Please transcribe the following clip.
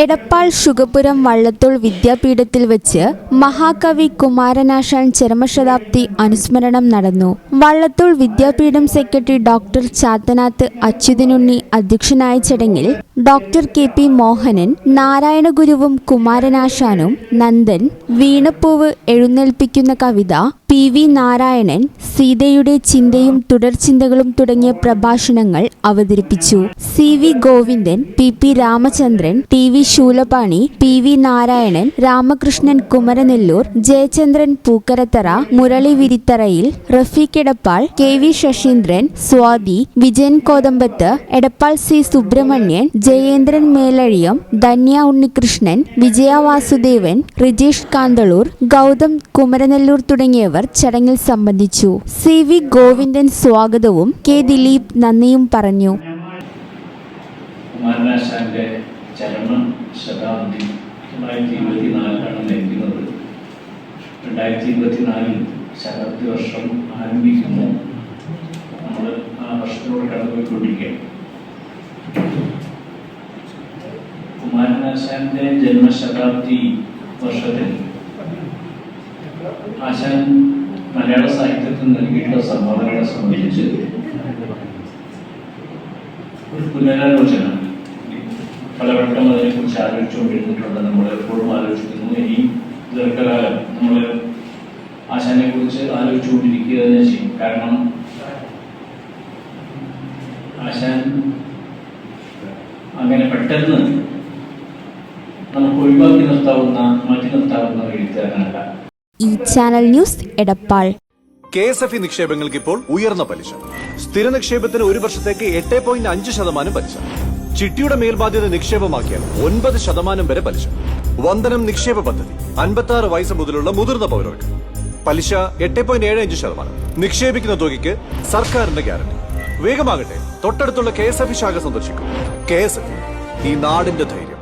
എടപ്പാൾ ശുഗപുരം വള്ളത്തോൾ വിദ്യാപീഠത്തിൽ വെച്ച് മഹാകവി കുമാരനാശാൻ ചരമശതാബ്ദി അനുസ്മരണം നടന്നു. വള്ളത്തോൾ വിദ്യാപീഠം സെക്രട്ടറി ഡോക്ടർ ചാത്തനാത്ത് അച്യുതനുണ്ണി അധ്യക്ഷനായ ചടങ്ങിൽ ഡോക്ടർ കെ പി മോഹനൻ നാരായണഗുരുവും കുമാരനാശാനും നന്ദൻ വീണപ്പൂവ് എഴുന്നേൽപ്പിക്കുന്ന കവിത പി വി നാരായണൻ സീതയുടെ ചിന്തയും തുടർചിന്തകളും തുടങ്ങിയ പ്രഭാഷണങ്ങൾ അവതരിപ്പിച്ചു. C V Govindan P P Ramachandran T V Shoolapani P V Narayanan Ramakrishnan Kumaranellur Jayachandran Pookkarathara Murali Viritharayil Rafeeq Edappal K V Sasheendran Swathi Vijayan Kothambath Edappal C Subrahmanyan Jayendran Melazhiyam Dhanya Unnikrishnan Vijaya Vasudevan Rijesh Kanthaloor Gautham Kumaranellur തുടങ്ങിയവർ ചടങ്ങിൽ സംബന്ധിച്ചു. C V Govindan സ്വാഗതവും K Dileep നന്ദിയും പറഞ്ഞു. ശതാബ്ദി രണ്ടായിരത്തി ഇരുപത്തിനാലിൽ ശതാബ്ദി വർഷം ആരംഭിക്കുന്നു നമ്മൾ ആ വർഷത്തിലൂടെ കടന്നുപോയിക്കൊണ്ടിരിക്കുകയാണ്. കുമാരനാശാന്റെ ജന്മശതാബ്ദി വർഷത്തിൽ ആശാൻ മലയാള സാഹിത്യത്തിൽ നൽകിയിട്ടുള്ള സംഭാവനകളെ സംബന്ധിച്ച് ഒരു പുനരാലോചന. പലവട്ടം അതിനെക്കുറിച്ച് ആലോചിച്ചുകൊണ്ടിരുന്നിട്ടുണ്ട്. നമ്മൾ എപ്പോഴും ആലോചിക്കുന്നു. ഇനി ദീർഘകാലം നമ്മൾ ആശാനെ കുറിച്ച് ആലോചിച്ചുകൊണ്ടിരിക്കുക തന്നെ ചെയ്യും കാരണം ആശാൻ അങ്ങനെ പെട്ടെന്ന് നമുക്ക് ഒഴിവാക്കി നിർത്താവുന്ന മാറ്റി നിർത്താവുന്ന എഴുത്തുകാരനല്ല ഈ channel news Edappal. K S F E നിക്ഷേപങ്ങൾക്ക് ഇപ്പോൾ ഉയർന്ന പലിശ. സ്ഥിര നിക്ഷേപത്തിന് ഒരു വർഷത്തേക്ക് എട്ട് പോയിന്റ് അഞ്ച് ശതമാനം പലിശ. ചിട്ടിയുടെ മേൽബാധ്യത നിക്ഷേപമാക്കിയാൽ ഒൻപത് ശതമാനം വരെ പലിശ. വന്ദനം നിക്ഷേപ പദ്ധതി അൻപത്തി ആറ് വയസ്സ് മുതലുള്ള മുതിർന്ന പൗരർക്ക്. പലിശ എട്ട് പോയിന്റ് ഏഴ് അഞ്ച് ശതമാനം. നിക്ഷേപിക്കുന്ന തുകയ്ക്ക് സർക്കാരിന്റെ ഗ്യാരണ്ടി. വേഗമാകട്ടെ. തൊട്ടടുത്തുള്ള കെ എസ് എഫ് ശാഖ സന്ദർശിക്കും. കെ എസ് എഫ് ഈ നാടിന്റെ ധൈര്യം.